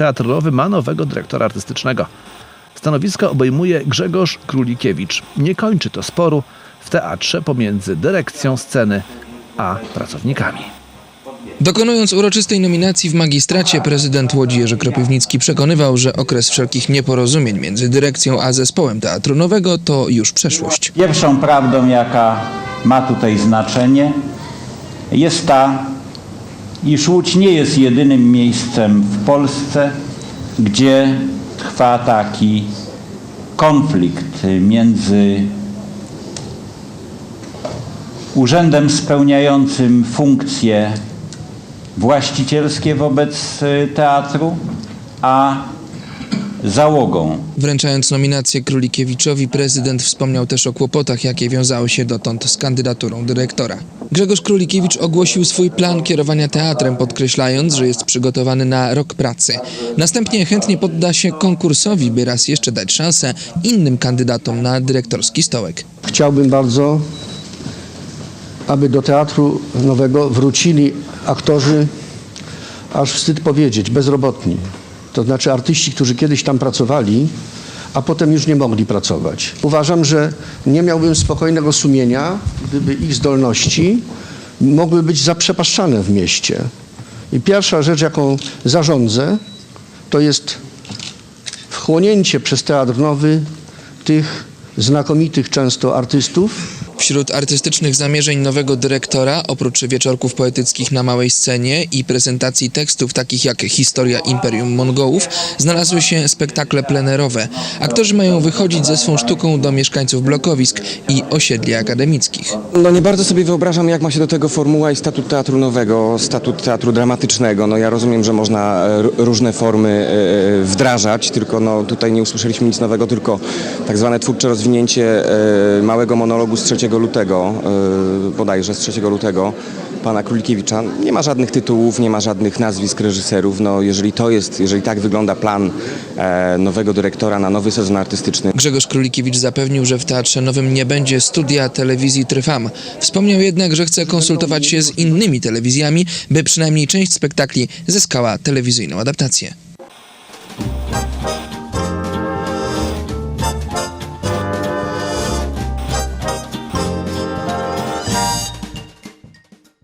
Teatr Nowy ma nowego dyrektora artystycznego. Stanowisko obejmuje Grzegorz Królikiewicz. Nie kończy to sporu w teatrze pomiędzy dyrekcją sceny a pracownikami. Dokonując uroczystej nominacji w magistracie, prezydent Łodzi Jerzy Kropiwnicki przekonywał, że okres wszelkich nieporozumień między dyrekcją a zespołem Teatru Nowego to już przeszłość. Pierwszą prawdą, jaka ma tutaj znaczenie, jest ta, iż Łódź nie jest jedynym miejscem w Polsce, gdzie trwa taki konflikt między urzędem spełniającym funkcje właścicielskie wobec teatru, a załogą Wręczając nominację Królikiewiczowi, prezydent wspomniał też o kłopotach, jakie wiązały się dotąd z kandydaturą dyrektora. Grzegorz Królikiewicz ogłosił swój plan kierowania teatrem, podkreślając, że jest przygotowany na rok pracy. Następnie chętnie podda się konkursowi, by raz jeszcze dać szansę innym kandydatom na dyrektorski stołek. Chciałbym bardzo, aby do teatru nowego wrócili aktorzy, aż wstyd powiedzieć, bezrobotni. To znaczy artyści, którzy kiedyś tam pracowali, a potem już nie mogli pracować. Uważam, że nie miałbym spokojnego sumienia, gdyby ich zdolności mogły być zaprzepaszczane w mieście. I pierwsza rzecz, jaką zarządzę, to jest wchłonięcie przez Teatr Nowy tych znakomitych często artystów, Wśród artystycznych zamierzeń nowego dyrektora, oprócz wieczorków poetyckich na małej scenie i prezentacji tekstów takich jak Historia Imperium Mongołów, znalazły się spektakle plenerowe. Aktorzy mają wychodzić ze swą sztuką do mieszkańców blokowisk i osiedli akademickich. No nie bardzo sobie wyobrażam, jak ma się do tego formuła i statut teatru nowego, statut teatru dramatycznego. No ja rozumiem, że można e, różne formy e, wdrażać, tylko no tutaj nie usłyszeliśmy nic nowego, tylko tak zwane twórcze rozwinięcie e, małego monologu z 3 lutego, e, bodajże z 3 lutego, pana Królikiewicza. Nie ma żadnych tytułów, nie ma żadnych nazwisk reżyserów. No jeżeli to jest, jeżeli tak wygląda plan e, nowego dyrektora na nowy sezon artystyczny, Grzegorz Królikiewicz zapewnił, że w Teatrze Nowym nie będzie studia telewizji Trwam. Wspomniał jednak, że chce konsultować się z innymi telewizjami, by przynajmniej część spektakli zyskała telewizyjną adaptację.